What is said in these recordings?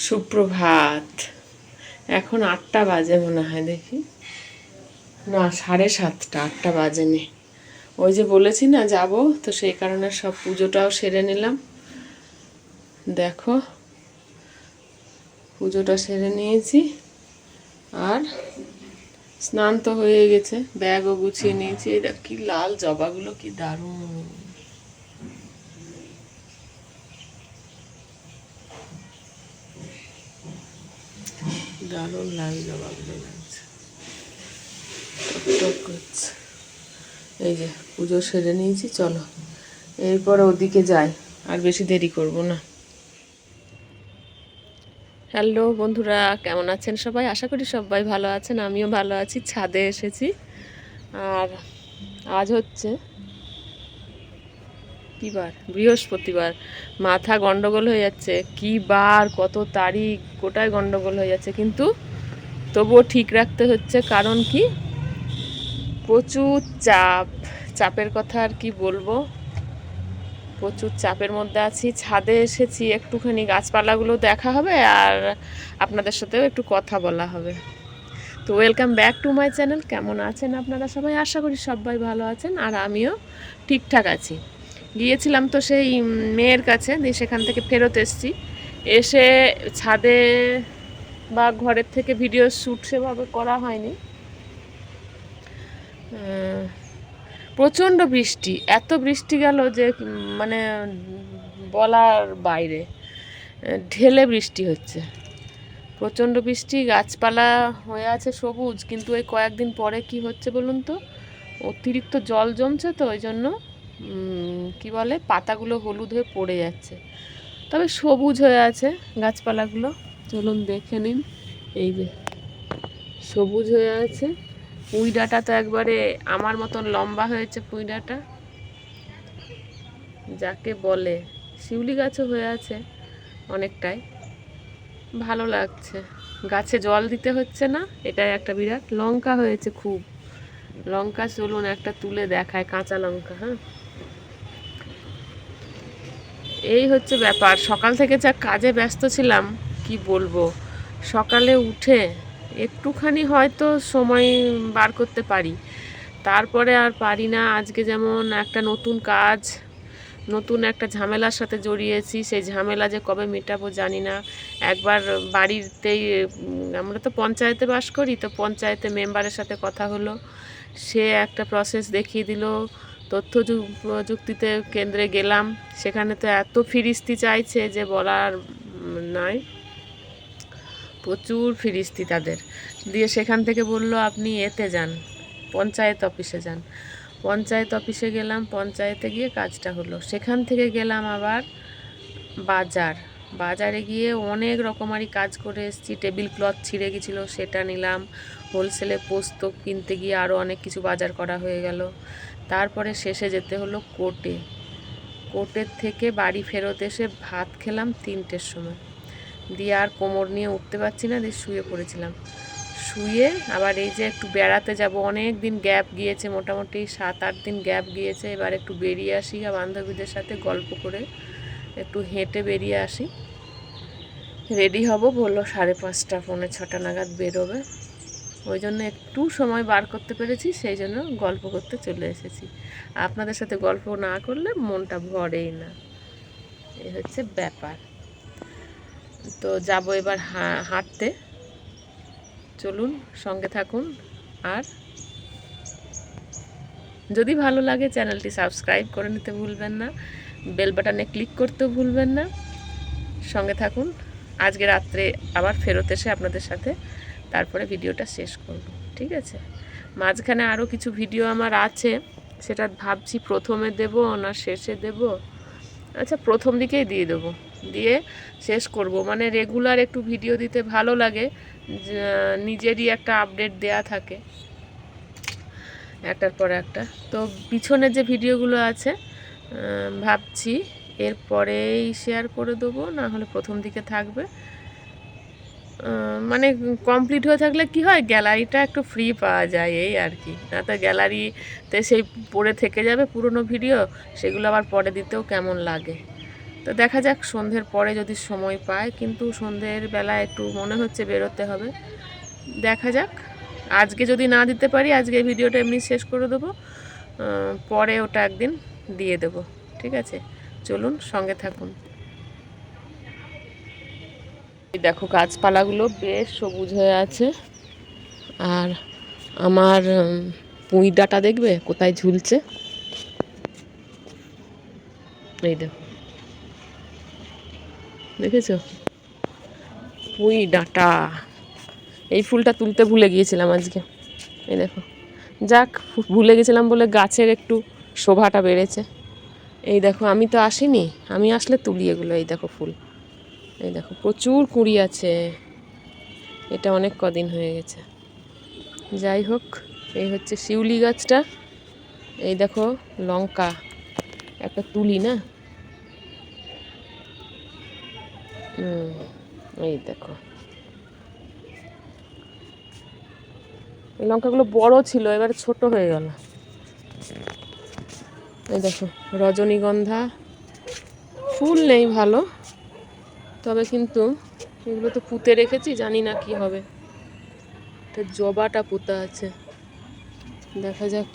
সুপ্রভাত। এখন আটটা বাজে মনে হয়, দেখি। না, সাড়ে সাতটা, আটটা বাজে বাজেনি। ওই যে বলেছি না, যাব, তো সেই কারণে সব পুজোটাও সেরে নিলাম। দেখো, পুজোটা সেরে নিয়েছি। আর স্নান তো হয়ে গেছে, ব্যাগও গুছিয়ে নিয়েছি। এটা কি লাল জবাগুলো, কি দারুণ। দারুণ লাল জবাগুলো লাগছে। টক করছে। এই যে পুজো সেরে নিয়েছি, চলো। এরপর ওদিকে যাই, আর বেশি দেরি করব না। হ্যালো বন্ধুরা, কেমন আছেন সবাই? আশা করি সবাই ভালো আছেন, আমিও ভালো আছি, ছাদে এসেছি। আর আজ হচ্ছে কি বার বৃহস্পতিবার। মাথা গন্ডগোল হয়ে যাচ্ছে। কি বার, কত তারিখ, গোটায় গন্ডগোল হয়ে যাচ্ছে। কিন্তু তবুও ঠিক রাখতে হচ্ছে, কারণ কি? প্রচুর চাপ। চাপের কথা আর কি বলব? প্রচুর চাপের মধ্যে আছি। ছাদে এসেছি, একটুখানি গাছপালাগুলো দেখা হবে আর আপনাদের সাথেও একটু কথা বলা হবে। তো welcome back to my channel কেমন আছেন আপনারা সবাই? আশা করি সবাই ভালো আছেন আর আমিও ঠিকঠাক আছি। গিয়েছিলাম তো সেই মেয়ের কাছে, দিয়ে সেখান থেকে ফেরত এসেছি। এসে ছাদে বা ঘরের থেকে ভিডিও শ্যুট সেভাবে করা হয়নি। প্রচণ্ড বৃষ্টি, এত বৃষ্টি গেল যে মানে বলার বাইরে, ঢেলে বৃষ্টি হচ্ছে। প্রচণ্ড বৃষ্টি, গাছপালা হয়ে আছে সবুজ, কিন্তু এই কয়েকদিন পরে কি হচ্ছে বলুন তো? অতিরিক্ত জল জমছে তো, ওই জন্য কি বলে, পাতাগুলো হলুদ হয়ে পড়ে যাচ্ছে। তবে সবুজ হয়ে আছে গাছপালাগুলো। চলুন দেখে নিন। এই যে, সবুজ হয়ে আছে। পুঁই ডাঁটা তো একবারে আমার মতন লম্বা হয়েছে পুঁই ডাঁটা যাকে বলে, শিউলি গাছও হয়ে আছে অনেকটাই। ভালো লাগছে। গাছে জল দিতে হচ্ছে না, এটাই একটা বিরাট। লঙ্কা হয়েছে খুব। লঙ্কা চলুন একটা তুলে দেখায়, কাঁচা লঙ্কা হ্যাঁ? এই হচ্ছে ব্যাপার। সকাল থেকে যা কাজে ব্যস্ত ছিলাম, কি বলব? সকালে উঠে একটুখানি হয়তো সময় বার করতে পারি। তারপরে আর পারি না। আজকে যেমন একটা নতুন কাজ নতুন একটা ঝামেলার সাথে জড়িয়েছি। সেই ঝামেলা যে কবে মেটাবো জানি না। একবার বাড়িতেই আমরা তো পঞ্চায়েতে বাস করি, তো পঞ্চায়েতে মেম্বারের সাথে কথা হলো। সে একটা প্রসেস দেখিয়ে দিল। তথ্য প্রযুক্তিতে কেন্দ্রে গেলাম। সেখানে তো এত ফিরিস্তি চাইছে যে বলার নয় প্রচুর ফিরিস্তি তাদের। দিয়ে সেখান থেকে বলল, আপনি এতে যান, পঞ্চায়েত অফিসে যান। পঞ্চায়েত অফিসে গেলাম, পঞ্চায়েতে গিয়ে কাজটা হলো। সেখান থেকে গেলাম আবার বাজার। বাজারে গিয়ে অনেক রকমারি কাজ করে এসেছি। টেবিল ক্লথ ছিঁড়ে গেছিল, সেটা নিলাম। হোলসেলে পোস্ত কিনতে গিয়ে আরও অনেক কিছু বাজার করা হয়ে গেল। তারপরে শেষে যেতে হলো কোর্টে। কোর্টের থেকে বাড়ি ফেরত এসে ভাত খেলাম তিনটের সময়। দিয়ে আর কোমর নিয়ে উঠতে পারছি না, দিয়ে শুয়ে পড়েছিলাম। শুয়ে আবার এই যে একটু বেড়াতে যাব। অনেক দিন গ্যাপ গিয়েছে, মোটামুটি সাত, আট দিন গ্যাপ গিয়েছে। এবার একটু বেরিয়ে আসি বান্ধবীদের সাথে গল্প করে, একটু হেঁটে বেরিয়ে আসি। রেডি হব বলল সাড়ে পাঁচটা, পৌনে ছটা নাগাদ বেরোবে। ওই জন্য একটু সময় বার করতে পেরেছি, সেই জন্য গল্প করতে চলে এসেছি। আপনাদের সাথে গল্প না করলে মনটা ভরেই না। এই হচ্ছে ব্যাপার। তো যাব এবার হাঁটতে। চলুন সঙ্গে থাকুন আর যদি ভালো লাগে চ্যানেলটি সাবস্ক্রাইব করে নিতে ভুলবেন না, বেল বাটনে ক্লিক করতেও ভুলবেন না। সঙ্গে থাকুন, আজকে রাত্রে আবার ফেরত এসে আপনাদের সাথে তারপরে ভিডিওটা শেষ করব, ঠিক আছে? মাঝখানে আরও কিছু ভিডিও আমার আছে, সেটা ভাবছি প্রথমে দেব না শেষে দেব? আচ্ছা প্রথম দিকেই দিয়ে দেবো, দিয়ে শেষ করব। মানে রেগুলার একটু ভিডিও দিতে ভালো লাগে নিজেরই একটা আপডেট দেয়া থাকে। একটার পর একটা। তো পিছনে যে ভিডিওগুলো আছে ভাবছি এরপরেই শেয়ার করে দেবো, না হলে প্রথম দিকে থাকবে। মানে কমপ্লিট হয়ে থাকলে কি হয় গ্যালারিটা একটু ফ্রি পাওয়া যায় এই আর কি। না তো গ্যালারিতে সেই পড়ে থেকে যাবে পুরনো ভিডিও সেগুলো আবার পরে দিতেও কেমন লাগে। তো দেখা যাক সন্ধ্যের পরে যদি সময় পায় কিন্তু সন্ধ্যের বেলা একটু মনে হচ্ছে বেরোতে হবে। দেখা যাক। আজকে যদি না দিতে পারি, আজকে ভিডিওটা এমনি শেষ করে দেবো। পরে ওটা একদিন দিয়ে দেব। ঠিক আছে? চলুন, সঙ্গে থাকুন। দেখো গাছপালাগুলো বেশ সবুজ হয়ে আছে। আর আমার পুঁই ডাটা দেখবে? কোথায় ঝুলছে? এই দেখো। দেখেছ? পুঁই ডাঁটা। এই ফুলটা তুলতে ভুলে গিয়েছিলাম আজকে। এই দেখো। যাক ভুলে গেছিলাম বলে গাছের একটু শোভাটা বেড়েছে। এই দেখো, আমি তো আসিনি। আমি আসলে তুলি এগুলো, এই দেখো ফুল। এই দেখো, প্রচুর কুঁড়ি আছে। এটা অনেক কদিন হয়ে গেছে। যাই হোক, এই হচ্ছে শিউলি গাছটা। এই দেখো, লঙ্কা। একটা তুলি না? হুম, এই দেখো। এই লঙ্কাগুলো বড় ছিল, এবার ছোট হয়ে গেল। এই দেখো, রজনীগন্ধা। ফুল নেই ভালো, তবে কিন্তু এগুলো তো পুঁতে রেখেছি, জানি না কি হবে। জবাটা পোতা আছে। দেখা যাক,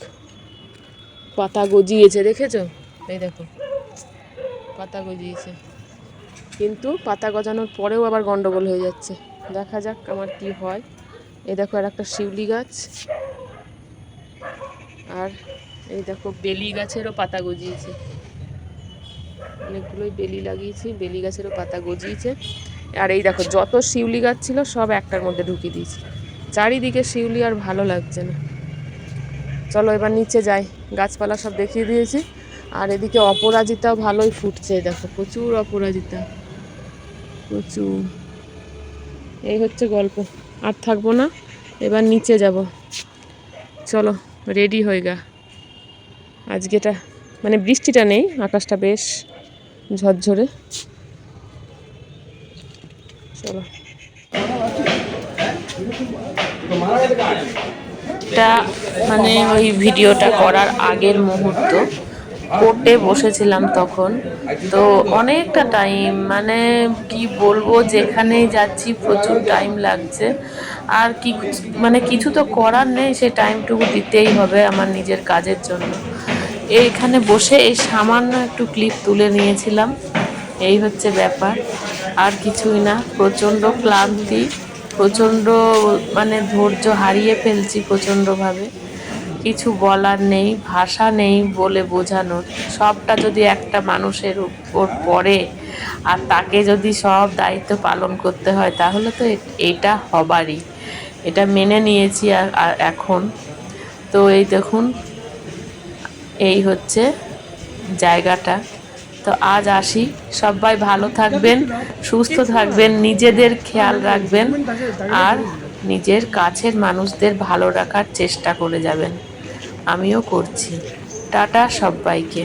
পাতা গজিয়েছে, দেখেছ? এই দেখো, পাতা গজিয়েছে। কিন্তু পাতা গজানোর পরেও আবার গন্ডগোল হয়ে যাচ্ছে। দেখা যাক আমার কি হয়। এই দেখো আর একটা শিউলি গাছ। আর এই দেখো বেলি গাছেরও পাতা গজিয়েছে। অনেকগুলোই বেলি লাগিয়েছি, বেলি গাছেরও পাতা গজিয়েছে। আর এই দেখো, যত শিউলি গাছ ছিল সব একটার মধ্যে ঢুকিয়ে দিয়েছি। চারিদিকে শিউলি আর ভালো লাগছে না। চলো এবার নিচে যাই। গাছপালা সব দেখিয়ে দিয়েছি। আর এদিকে অপরাজিতাও ভালোই ফুটছে, দেখো প্রচুর অপরাজিতা। প্রচুর। এই হচ্ছে গল্প। আর থাকব না, এবার নিচে যাব। চলো রেডি হয়ে গা। আজকেটা মানে বৃষ্টিটা নেই, আকাশটা বেশ ঝরঝরে। চলো। এটা মানে ওই ভিডিওটা করার আগের মুহূর্ত। কোর্টে বসেছিলাম তখন। তো অনেকটা টাইম মানে কি বলব যেখানেই যাচ্ছি প্রচুর টাইম লাগছে। আর কি মানে কিছু তো করার নেই সে টাইমটুকু দিতেই হবে আমার নিজের কাজের জন্য। এইখানে বসে এই সামান্য একটু ক্লিপ তুলে নিয়েছিলাম। এই হচ্ছে ব্যাপার। আর কিছুই না, প্রচণ্ড ক্লান্তি, প্রচণ্ড মানে ধৈর্য হারিয়ে ফেলছি প্রচণ্ডভাবে। বলার নেই, ভাষা নেই বলে বোঝানোর। সবটা যদি একটা মানুষের উপর পড়ে আর তাকে যদি সব দায়িত্ব পালন করতে হয়, তাহলে তো এটা হবারই। এটা মেনে নিয়েছি আর এখন। তো এই দেখুন, এই হচ্ছে জায়গাটা। তো আজ আসি। সবাই ভালো থাকবেন, সুস্থ থাকবেন, নিজেদের খেয়াল রাখবেন আর নিজের কাছের মানুষদের ভালো রাখার চেষ্টা করে যাবেন। আমিও করছি। টাটা সবাইকে।